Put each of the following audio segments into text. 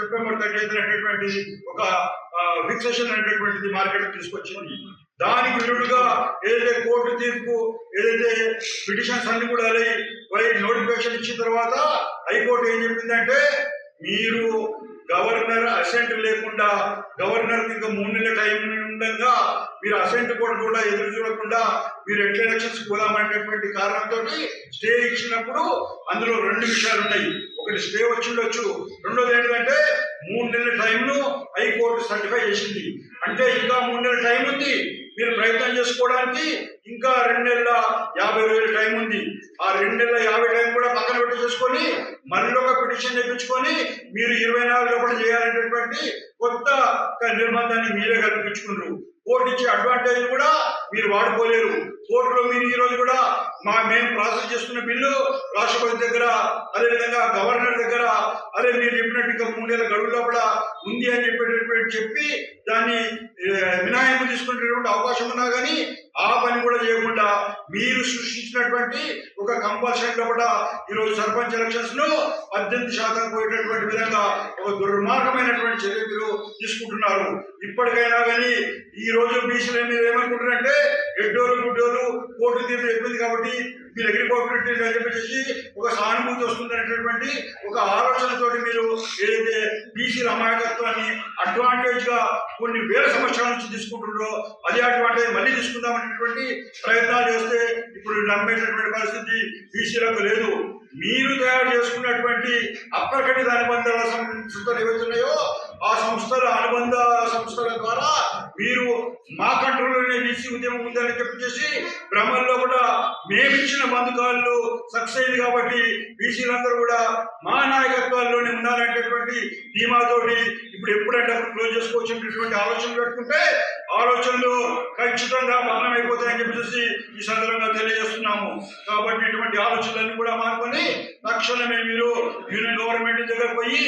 September thirty అనేటువంటి ఒక fixation అనేటటువంటిది మార్కెట్ తీసుకొచ్చింది. దానికి విరుడుగా ఏదైతే కోర్టు తీర్పు ఏదైతే పిటిషన్స్ అన్ని కూడా వై నోటిఫికేషన్ ఇచ్చిన తర్వాత హైకోర్టు ఏం చెప్పిందంటే మీరు గవర్నర్ అసెంట్ లేకుండా గవర్నర్ ఇంకా మూడు నెలల టైం ఉండగా మీరు అసెంట్ కూడా కూడా ఎదురు చూడకుండా మీరు ఎట్లా ఎలక్షన్స్ పోదామనేటువంటి కారణంతో స్టే ఇచ్చినప్పుడు అందులో రెండు విషయాలు ఉన్నాయి ఒకటి స్టే వచ్చి ఉండొచ్చు. రెండోది ఏంటంటే మూడు నెలల టైంను హైకోర్టు సర్టిఫై చేసింది. అంటే ఇంకా మూడు నెలల టైం ఉంది. మీరు ప్రయత్నం చేసుకోవడానికి ఇంకా రెండు నెలల యాభై రోజుల టైం ఉంది. ఆ రెండు నెలల యాభై టైం కూడా పక్కన పెట్టి చేసుకొని మళ్ళీ ఒక పిటిషన్ తెప్పించుకొని మీరు ఇరవై నాలుగు లోపల చేయాలనేటటువంటి కొత్త నిర్బంధాన్ని మీరే కల్పించుకున్నారు కోర్టు ఇచ్చే అడ్వాంటేజ్ కూడా మీరు వాడుకోలేరు. కోర్టులో మీరు ఈ రోజు కూడా మా మేము ప్రాసెస్ చేస్తున్న బిల్లు రాష్ట్రపతి దగ్గర అదేవిధంగా గవర్నర్ దగ్గర అదే మీరు చెప్పినట్టు ఇంకా మూడేళ్ళ గడువు లోపల ఉంది అని చెప్పి చెప్పేటటువంటి చెప్పి దాన్ని ఏ, మినహాయింపు తీసుకునేటటువంటి అవకాశం ఉన్నా కానీ ఆ పని కూడా చేయకుండా మీరు సృష్టించినటువంటి ఒక కంపల్షన్ కూడా ఈరోజు సర్పంచ్ ఎలక్షన్స్లో పద్దెనిమిది శాతం పోయేటటువంటి విధంగా ఒక దుర్మార్గమైనటువంటి చర్య మీరు తీసుకుంటున్నారు. ఇప్పటికైనా కానీ ఈ రోజు బీసీలు మీరు ఏమనుకుంటున్నారంటే ఎడ్డోలు కోర్టు తీర్పు చెప్పింది కాబట్టి మీరు అగ్రికల్చర్ అని చెప్పేసి ఒక సానుభూతి వస్తుందనేటటువంటి ఒక ఆలోచనతోటి మీరు ఏదైతే బీసీల అమాయకత్వాన్ని అడ్వాంటేజ్గా కొన్ని వేల సంవత్సరాల నుంచి తీసుకుంటుండ్రో అదే అడ్వాంటేజ్ మళ్ళీ తీసుకుందామనేటువంటి ప్రయత్నాలు చేస్తే ఇప్పుడు నమ్మేటటువంటి పరిస్థితి బీసీలకు లేదు. మీరు తయారు చేసుకున్నటువంటి అప్పటికటి అనుబంధాల సంస్థలు ఏవైతున్నాయో ఆ సంస్థల అనుబంధ సంస్థల ద్వారా మీరు మా కంట్రోల్లోనే ఉందని చెప్పేసి భ్రమల్లో కూడా మేమిచ్చిన బంధుకాలు సక్సెస్ అయింది కాబట్టి బీసీలందరూ కూడా మా నాయకత్వాల్లోనే ఉన్నారనేటటువంటి ధీమాతోటి ఇప్పుడు ఎప్పుడంటే క్లోజ్ చేసుకోవచ్చు అనేటువంటి ఆలోచన పెట్టుకుంటే ఆలోచనలు ఖచ్చితంగా మరణం అయిపోతాయని చెప్పేసి ఈ సందర్భంగా తెలియజేస్తున్నాము. కాబట్టి ఇటువంటి ఆలోచనలన్నీ కూడా మానుకొని తక్షణమే మీరు యూనియన్ గవర్నమెంట్ దగ్గర పోయి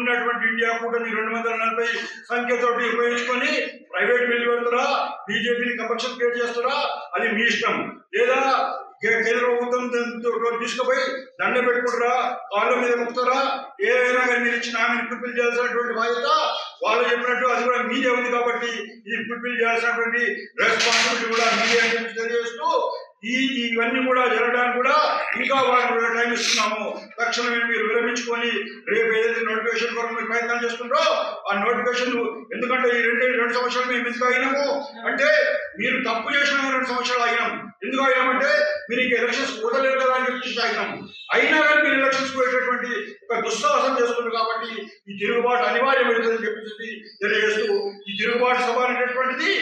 ఇప్పుడున్నటువంటి ఇండియా కూటమి రెండు వందల నలభై సంఖ్యతోటి ఉపయోగించుకొని ప్రైవేట్ మిల్లు పెడతారా? బీజేపీని కమర్షియల్ క్రియేట్ చేస్తారా? అది మీ ఇష్టం. లేదా కేంద్ర ప్రభుత్వం తీసుకుపోయి దండ పెట్టుకుంటారా? కాళ్ళ మీద ముక్తారా ఏదైనా కానీ మీరు ఇచ్చిన హామీని ఫుల్ఫిల్ చేయాల్సినటువంటి బాధ్యత వాళ్ళు చెప్పినట్టు అది కూడా మీదే ఉంది కాబట్టి ఇది ఫుల్ఫిల్ చేయాల్సినటువంటి రెస్పాన్సిబిలిటీ కూడా మీదే అని చెప్పి తెలియజేస్తూ ఈ ఇవన్నీ కూడా జరగడానికి కూడా ఇంకా వారికి కూడా టైం ఇస్తున్నాము. తక్షణమే మీరు విరమించుకొని రేపు ఏదైతే నోటిఫికేషన్ కొరకు మీరు ప్రయత్నం చేస్తుంటారో ఆ నోటిఫికేషన్ ఎందుకంటే ఈ రెండు రెండు సంవత్సరాలు మేము ఎందుకు అయినాము? అంటే మీరు తప్పు చేసిన రెండు సంవత్సరాలు అయినాం ఎందుకు అయినామంటే మీరు ఇంక ఎలక్షన్స్ పోతలేరు కదా అని చెప్పి అయినాము. అయినా కానీ మీరు ఎలక్షన్స్ పోయేటటువంటి ఒక దుస్సాహసం చేస్తున్నారు కాబట్టి ఈ తిరుగుబాటు అనివార్యమవుతుందని చెప్పేసి తెలియజేస్తూ ఈ తిరుగుబాటు సభ అనేటటువంటిది